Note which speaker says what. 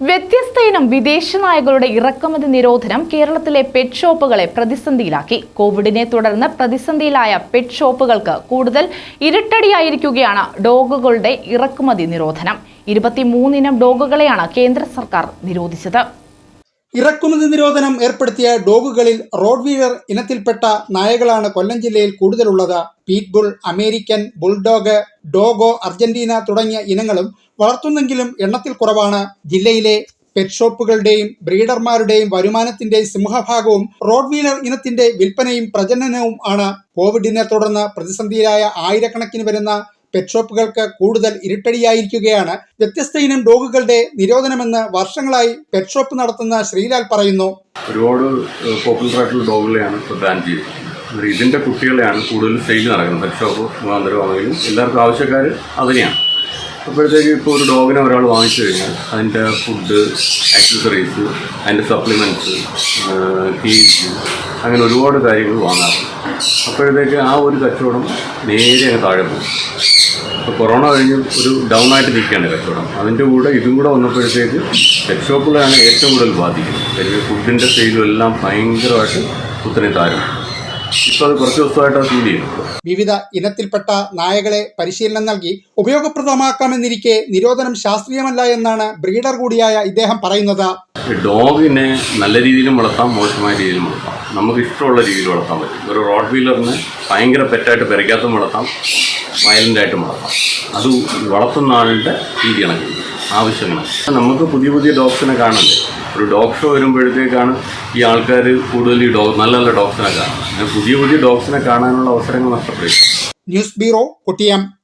Speaker 1: വ്യത്യസ്ത ഇനം വിദേശ നായകളുടെ ഇറക്കുമതി നിരോധനം കേരളത്തിലെ പെറ്റ് ഷോപ്പുകളെ പ്രതിസന്ധിയിലാക്കി. കോവിഡിനെ തുടർന്ന് പ്രതിസന്ധിയിലായ പെറ്റ് ഷോപ്പുകൾക്ക് കൂടുതൽ ഇരട്ടടിയായിരിക്കുകയാണ് ഡോഗുകളുടെ ഇറക്കുമതി നിരോധനം. ഇരുപത്തിമൂന്നിനം ഡോഗുകളെയാണ് കേന്ദ്ര സർക്കാർ നിരോധിച്ചത്.
Speaker 2: ഇറക്കുമതി നിരോധനം ഏർപ്പെടുത്തിയ ഡോഗുകളിൽ റോഡ് വീലർ ഇനത്തിൽപ്പെട്ട നായകളാണ് കൊല്ലം ജില്ലയിൽ കൂടുതലുള്ളത്. Pitbull American bulldog dogo Argentina തുടങ്ങിയ ഇനങ്ങളും വളർത്തുന്നെങ്കിലും എണ്ണത്തിൽ കുറവാണ്. ജില്ലയിലെ പെറ്റ് ഷോപ്പുകളുടെയും ബ്രീഡർമാരുടെയും വരുമാനത്തിന്റെ സിംഹഭാഗവും റോഡ് വീലർ ഇനത്തിന്റെ വിൽപ്പനയും പ്രജനനവും ആണ്. കോവിഡിനെ തുടർന്ന് പ്രതിസന്ധിയിലായ ആയിരക്കണക്കിന് വരുന്ന പെറ്റ് ഷോപ്പുകൾക്ക് കൂടുതൽ ഇരുട്ടടിയായിരിക്കുകയാണ്. വ്യത്യസ്ത ഇനം ഡോഗുകളുടെ നിരോധനമെന്ന് വർഷങ്ങളായി പെറ്റ് ഷോപ്പ് നടത്തുന്ന ശ്രീലാൽ പറയുന്നു.
Speaker 3: ഒരുപാട് പോപ്പുലർ ആയിട്ടുള്ള ഡോഗുകളെയാണ് ബാൻ ചെയ്തിരിക്കുന്നത്. ഇതിന്റെ കുട്ടികളെയാണ് കൂടുതൽ സെയിൽ നടക്കുന്നത്. പെറ്റ് ഷോപ്പ് മുഖാന്തരമാണെങ്കിലും എല്ലാവർക്കും ആവശ്യക്കാർ അതിനെയാണ്. അപ്പോഴത്തേക്ക് ഇപ്പോൾ ഒരു ഡോഗിനെ ഒരാൾ വാങ്ങിച്ചു കഴിഞ്ഞാൽ അതിന്റെ ഫുഡ് ആക്സസറീസ് അതിന്റെ സപ്ലിമെന്റ്സ് ഫീസ് അങ്ങനെ ഒരുപാട് കാര്യങ്ങൾ വാങ്ങാറുണ്ട്. അപ്പോഴത്തേക്ക് ആ ഒരു കച്ചവടം നേരെ അങ്ങ് താഴെ പോകും ഇപ്പോൾ കൊറോണ കഴിഞ്ഞ് ഒരു ഡൗൺ ആയിട്ട് നിൽക്കുകയാണ് കച്ചവടം. അതിന്റെ കൂടെ ഇതും കൂടെ വന്നപ്പോഴത്തേക്ക് പെറ്റ് ഏറ്റവും കൂടുതൽ ബാധിക്കുന്നത്. ഫുഡിന്റെ സെയിലും എല്ലാം ഭയങ്കരമായിട്ട് കുത്തനെ താരം ഇപ്പോൾ അത് കുറച്ച് ദിവസമായിട്ട് ഫീൽ ചെയ്യുന്നുണ്ട്
Speaker 2: വിവിധ ഇനത്തിൽപ്പെട്ട നായകളെ പരിശീലനം നൽകി ഉപയോഗപ്രദമാക്കാമെന്നിരിക്കെ നിരോധനം ശാസ്ത്രീയമല്ല എന്നാണ് ബ്രീഡർ കൂടിയായ ഇദ്ദേഹം പറയുന്നത്.
Speaker 3: ഡോഗിനെ നല്ല രീതിയിലും വളർത്താം മോശമായ രീതിയിലും വളർത്താം. നമുക്ക് ഇഷ്ടമുള്ള രീതിയിൽ വളർത്താൻ പറ്റും. ഒരു റോഡ് വീലറിന് ഭയങ്കര പെറ്റായിട്ട് പെരയ്ക്കാത്തും വളർത്താം വയലന്റായിട്ടും വളർത്താം. അത് വളർത്തുന്ന ആളുടെ രീതി ആവശ്യങ്ങൾ നമുക്ക് പുതിയ പുതിയ ഡോഗ്സിനെ കാണണ്ടേ ഒരു ഡോഗ് ഷോ വരുമ്പോഴത്തേക്കാണ് ഈ ആൾക്കാർ കൂടുതൽ ഈ നല്ല നല്ല ഡോഗ്സിനെ കാണുന്നത്. പുതിയ പുതിയ ഡോഗ്സിനെ കാണാനുള്ള അവസരങ്ങൾ നഷ്ടപ്പെടും.
Speaker 2: News bureau Kottiyam.